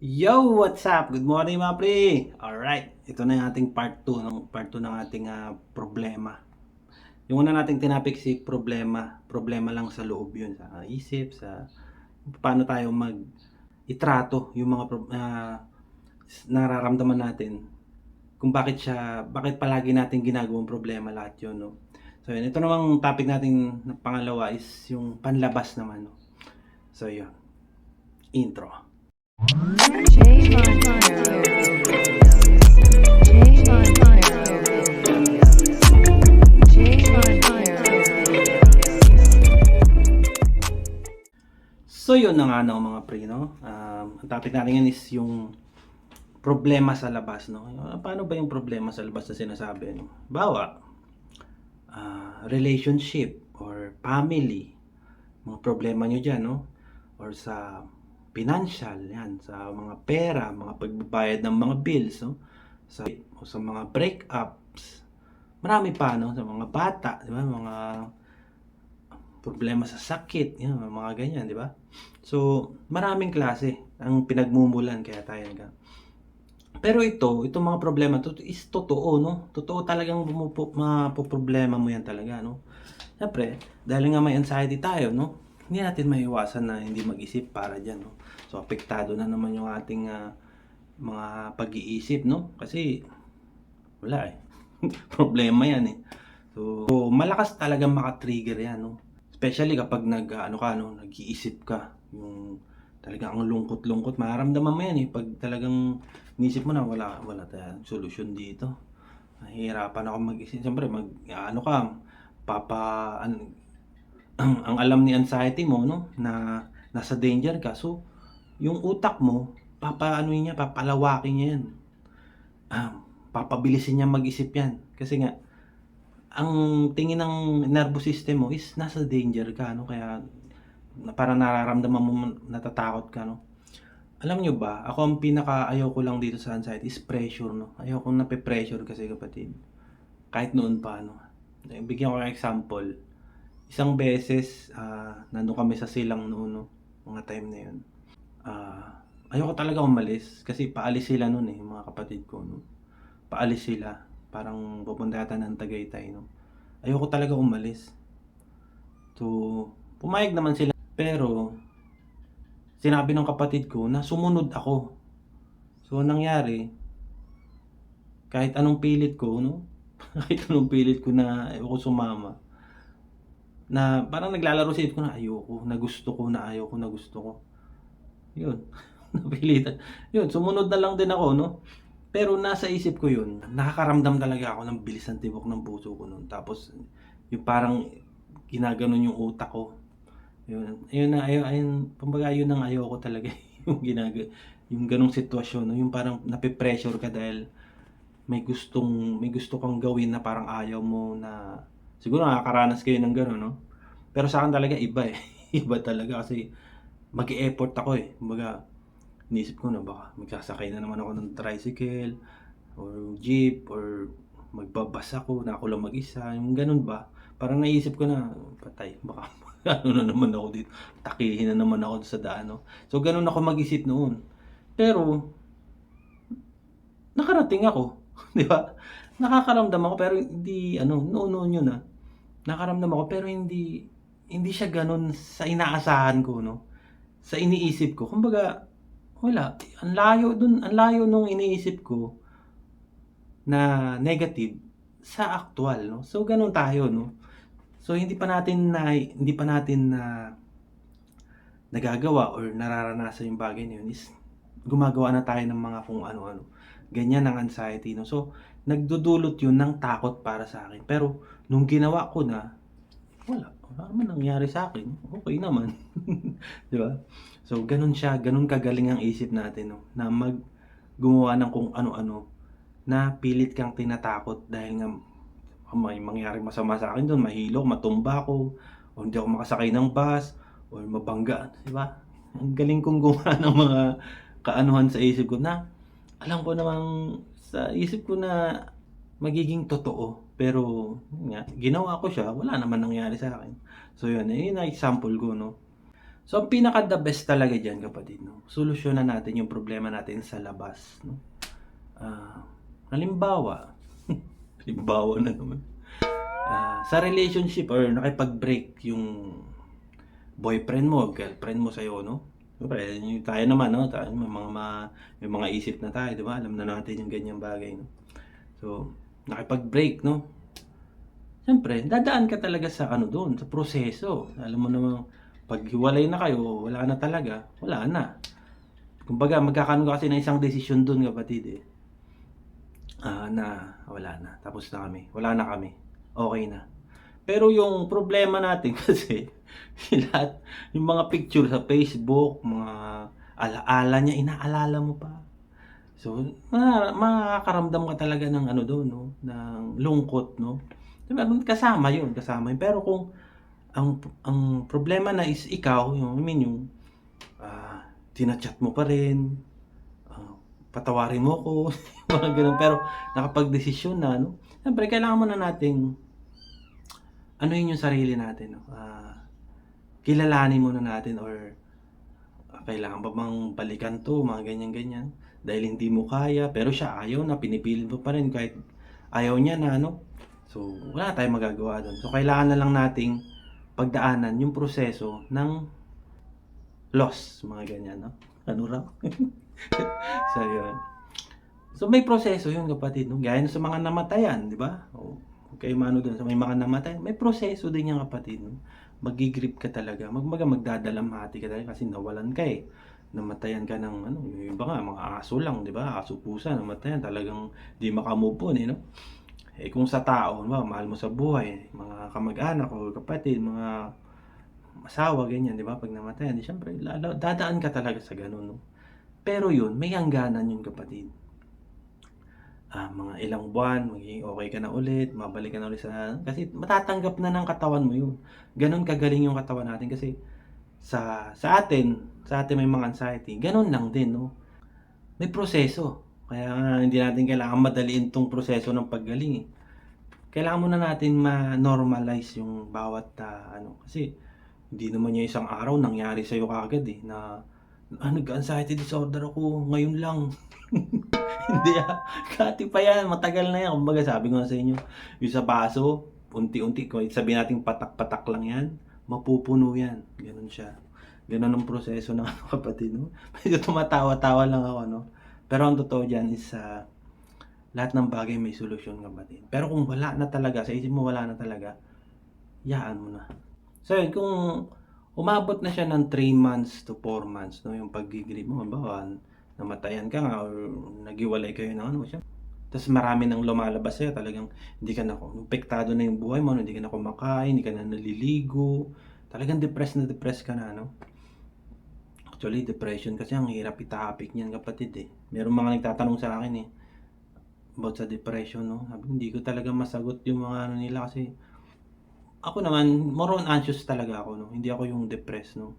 Yo, what's up? Good morning mga pre. Alright, ito na yung ating part 2 ng part 2 ng ating ah, problema. Yung una nating tinapik si problema. Problema lang sa loob 'yun, sa isip, sa paano tayo mag itrato yung mga ah, nararamdaman natin. Kung bakit siya, bakit palagi natin ginagawang problema lahat 'yun, no? So, yun, ito namang topic natin na pangalawa is yung panlabas naman, no? So, yun. Intro. So yun na nga no, mga pre, no? Um, ang topic natin ngayon is yung problema sa labas, no? Ah, Paano ba yung problema sa labas na sinasabi, no? Bawa, ah, relationship or family, mga problema nyo dyan, no? Or sa financial, yan, sa mga pera, mga pagbabayad ng mga bills, no? Sa, o sa mga breakups, marami pa, no? Sa mga bata, di ba? Mga problema sa sakit, yan, mga ganyan, di ba? So, maraming klase ang pinagmumulan kaya tayo nag Pero ito, itong mga problema to is totoo, no? Totoo talagang mapoproblema mo yan talaga, no? Siyempre, dahil nga may anxiety tayo, no? Hindi natin maiwasan na hindi mag-isip para dyan, no? So, apektado na naman yung ating ah, mga pag-iisip, no? Kasi, wala eh. Problema yan eh. So, so, malakas talagang maka-trigger yan, no? Especially kapag nag, ano ka, no? Nag-iisip ka. Yung talagang ang lungkot-lungkot. Mararamdaman mo yan eh. Pag talagang inisip mo na wala, wala tayong solusyon dito. Nahihirapan ako mag-isip. Siyempre, mag, ano ka, papa, an, ang, ang alam ni anxiety mo, no? Na nasa danger ka. So, yung utak mo, papaano niya, papalawakin niya yan. Ah, papabilisin niya mag-isip yan. Kasi nga, ang tingin ng nervous system mo is nasa danger ka, no? Kaya, na parang nararamdaman mo natatakot ka, no? Alam nyo ba, ako ang pinaka ayaw ko lang dito sa anxiety is pressure, no? Ayaw kong nape-pressure kasi kapatid. Kahit noon pa, no? Bigyan ko ng example. Isang beses, ah, nandun kami sa silang noon, no? Mga time na yun. Ah, ayoko talaga umalis kasi paalis sila noon eh, mga kapatid ko, no? Paalis sila. Parang pupunta yata ng Tagaytay, no? Ayoko talaga umalis. So, pumayag naman sila. Pero, sinabi ng kapatid ko na sumunod ako. So, nangyari, kahit anong pilit ko, no? kahit anong pilit ko na ayoko sumama, na parang naglalaro sa ko na ayoko, na gusto ko, na ayoko, na gusto ko. Yun. Napilitan. Yun, sumunod na lang din ako, no? Pero nasa isip ko yun, nakakaramdam talaga ako ng bilis ng tibok ng puso ko nun. Tapos, yung parang ginaganon yung utak ko. Yun, ayun na, ayun, ayun, kumbaga yun ang ayoko talaga, yung ginaga, yung ganong sitwasyon, no? yung parang nape-pressure ka dahil may gustong, may gusto kang gawin na parang ayaw mo na, siguro nakakaranas kayo ng gano'n, no? Pero sa akin talaga iba eh, iba talaga kasi mag-e-effort ako eh, kumbaga, Inisip ko na baka magsasakay na naman ako ng tricycle or jeep or magbabas ako na ako lang mag-isa, yung ganun ba? Parang naisip ko na patay, baka ano na naman ako dito, takihin na naman ako sa daan, no? So ganun ako mag-isip noon. Pero nakarating ako, di ba? Nakakaramdam ako pero hindi ano, noon-noon yun ah. Nakaramdam ako pero hindi hindi siya ganun sa inaasahan ko, no? Sa iniisip ko. Kumbaga, wala. Ang layo dun, ang layo nung iniisip ko na negative sa actual, no? So, ganun tayo, no? So, hindi pa natin na, hindi pa natin na nagagawa or nararanasan yung bagay na yun is gumagawa na tayo ng mga kung ano-ano. Ganyan ang anxiety, no? So, nagdudulot yun ng takot para sa akin. Pero, nung ginawa ko na, wala. Wala naman nangyari sa akin. Okay naman. Di ba? So, ganun siya. Ganun kagaling ang isip natin, no? Na mag gumawa ng kung ano-ano na pilit kang tinatakot dahil nga may mangyari masama sa akin doon, mahilo, matumba ako, o hindi ako makasakay ng bus, o mabangga, di ba? Ang galing kong gumawa ng mga kaanuhan sa isip ko na alam ko namang sa isip ko na magiging totoo. Pero, nga, ginawa ko siya, wala naman nangyari sa akin. So, yun, yun ang example ko, no? So, ang pinaka the best talaga dyan, kapatid, no? Solusyonan natin yung problema natin sa labas, no? Ah, halimbawa, halimbawa na naman. Ah, sa relationship or nakipag-break yung boyfriend mo, girlfriend mo sa'yo, no? Siyempre, tayo naman, no? Tayo, may mga, ma- may mga isip na tayo, di ba? Alam na natin yung ganyang bagay, no? So, nakipag-break, no? Siyempre, dadaan ka talaga sa ano doon, sa proseso. Alam mo namang, pag hiwalay na kayo, wala na talaga, wala na. Kumbaga, magkakaroon ka kasi ng isang desisyon doon, kapatid, eh. Ah, na wala na. Tapos na kami. Wala na kami. Okay na. Pero yung problema natin kasi, lahat, yung mga picture sa Facebook, mga alaala niya, inaalala mo pa. So, ma makakaramdam ka talaga ng ano doon, no? Ng lungkot, no? Diba? Kasama yun, kasama yun. Pero kung ang ang problema na is ikaw, yung, I mean, yung ah, tinachat mo pa rin, ah, patawarin mo ko, mga ganun. Pero nakapag-desisyon na, no? Siyempre, kailangan mo na nating ano yun yung sarili natin, no? Ah, kilalanin muna natin or ah, kailangan ba bang balikan to, mga ganyan-ganyan. Dahil hindi mo kaya, pero siya ayaw na, pinipilit mo pa rin kahit ayaw niya na, no? So, wala tayong magagawa doon. So, kailangan na lang nating pagdaanan yung proseso ng loss, mga ganyan, no? Ano raw? so, yun. So, may proseso yun, kapatid, no? Gaya sa mga namatayan, di ba? O, kay mano doon, sa may mga namatayan, may proseso din yan, kapatid, no? Magigrip ka talaga. Magmaga magdadalamhati ka talaga kasi nawalan ka eh. Namatayan ka ng ano, yung iba nga, mga aso lang, di ba? Aso pusa, namatayan, talagang di makamove on, eh, no? Eh kung sa tao, ba, mahal mo sa buhay, mga kamag-anak o kapatid, mga asawa, ganyan, di ba? Pag namatayan, di syempre, dadaan ka talaga sa ganun, no? Pero yun, may hangganan yun, kapatid. Ah, mga ilang buwan, magiging okay ka na ulit, mabalik ka na ulit sa... Kasi matatanggap na ng katawan mo yun. Ganun kagaling yung katawan natin kasi sa sa atin, sa atin may mga anxiety, ganun lang din, no? May proseso. Kaya nga, hindi natin kailangan madaliin tong proseso ng paggaling eh. Kailangan muna natin ma-normalize yung bawat ah, ano. Kasi, hindi naman yung isang araw nangyari sa'yo kagad eh, na ah, nag-anxiety disorder ako ngayon lang. hindi ah. Kati pa yan, matagal na yan. Kumbaga sabi ko nga sa inyo, yung sa baso, unti-unti, sabihin natin patak-patak lang yan, mapupuno yan. Ganun siya. Ganun ang proseso ng ano, kapatid, no? Medyo tumatawa-tawa lang ako, no? Pero ang totoo dyan is, ah, lahat ng bagay may solusyon, kapatid. Pero kung wala na talaga, sa isip mo wala na talaga, yaan mo na. So, yun, kung umabot na siya ng 3 months to 4 months, no, yung pag-grieve mo, halimbawa, namatayan ka nga, or nagiwalay kayo ng ano, siya. Tapos marami nang lumalabas sa'yo, talagang hindi ka na, pektado na yung buhay mo, hindi ka na kumakain, hindi ka na naliligo, talagang depressed na depressed ka na, no? Actually, depression kasi ang hirap itapik niyan kapatid eh. Meron mga nagtatanong sa akin eh, about sa depression, no? Sabi, hindi ko talaga masagot yung mga ano nila kasi ako naman, more on anxious talaga ako, no? Hindi ako yung depressed, no?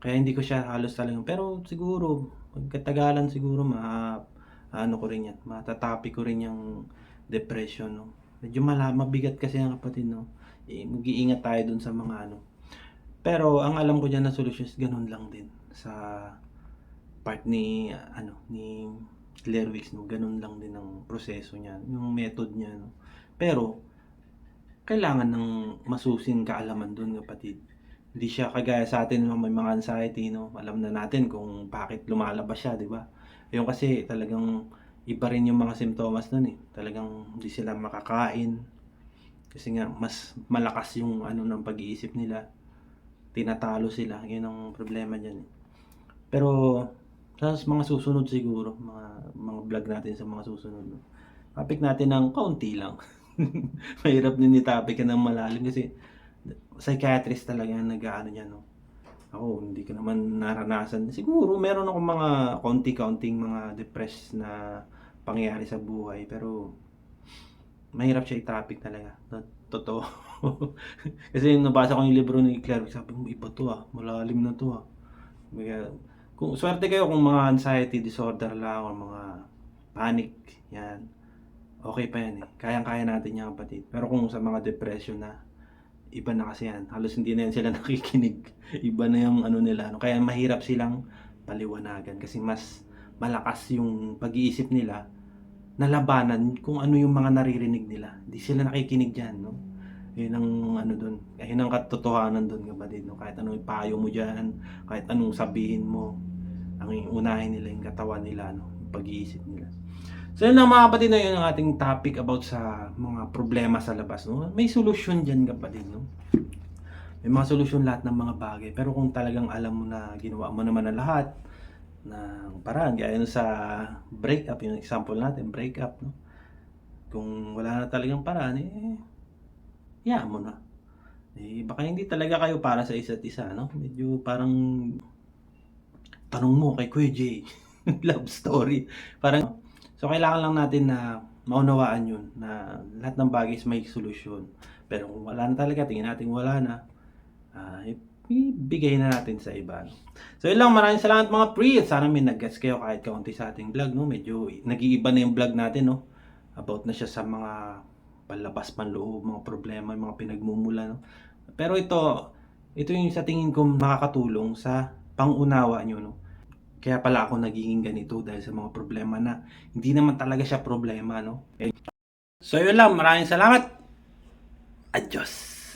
Kaya hindi ko siya halos talagang, pero siguro, pagkatagalan siguro, ma, ano ko rin yan, matatapi ko rin yung depression, no? Medyo mala, mabigat kasi ang kapatid, no? Eh, mag-iingat tayo dun sa mga ano. Pero, ang alam ko dyan na solusyon is ganun lang din sa part ni, ano, ni Claire no? Ganun lang din ang proseso niya, yung method niya, no? Pero, kailangan ng masusing kaalaman dun, kapatid. Hindi siya kagaya sa atin may mga anxiety, no? Alam na natin kung bakit lumalabas siya, di ba? Yung kasi talagang iba rin yung mga simptomas nun eh. Talagang hindi sila makakain. Kasi nga, mas malakas yung ano ng pag-iisip nila. Tinatalo sila. Yun ang problema dyan eh. Pero, sa mga susunod siguro, mga, mga vlog natin sa mga susunod, no? topic natin ng kaunti lang. Mahirap din ni-topic ng malalim kasi psychiatrist talaga nag-ano niya, no? Ako, hindi ko naman naranasan. Siguro, meron ako mga konti-kaunting mga depressed na pangyayari sa buhay. Pero, mahirap siya i-topic talaga. To- Totoo. Kasi nabasa ko yung libro ni Claire, sabi mo, iba to ah. Malalim na to ah. Kung swerte kayo kung mga anxiety disorder lang o mga panic, yan. Okay pa yan eh. Kayang-kaya natin yan kapatid. Pero kung sa mga depression na, iba na kasi yan. Halos hindi na yan sila nakikinig. Iba na yung ano nila. No? Kaya mahirap silang paliwanagan kasi mas malakas yung pag-iisip nila na labanan kung ano yung mga naririnig nila. Hindi sila nakikinig dyan, no? Yun ang ano doon. Yun ang katotohanan doon, kapatid, no? Kahit anong ipayo mo dyan, kahit anong sabihin mo, ang unahin nila yung katawan nila, no? Pag-iisip nila. So yun lang mga kapatid, yun ang ating topic about sa mga problema sa labas, no? May solusyon dyan, kapatid, no? May mga solusyon lahat ng mga bagay. Pero kung talagang alam mo na ginawa mo naman na lahat, ng paraan, gaya sa breakup, yung example natin, breakup, no? Kung wala na talagang paraan, eh, hayaan mo na. Eh, baka hindi talaga kayo para sa isa't isa, no? Medyo parang tanong mo kay Kuya Jay, love story. Parang, so kailangan lang natin na maunawaan yun, na lahat ng bagay is may solusyon. Pero kung wala na talaga, tingin natin wala na, ah, ibigay na natin sa iba. No? So yun lang, maraming salamat mga pre. At sana may nag-gets kayo kahit kaunti sa ating vlog. No? Medyo nag-iiba na yung vlog natin. No? About na siya sa mga palabas panloob, mga problema, mga pinagmumula. No? Pero ito, ito yung sa tingin ko makakatulong sa pangunawa nyo. No? Kaya pala ako nagiging ganito dahil sa mga problema na hindi naman talaga siya problema, no? Eh, so yun lang, maraming salamat. Adios.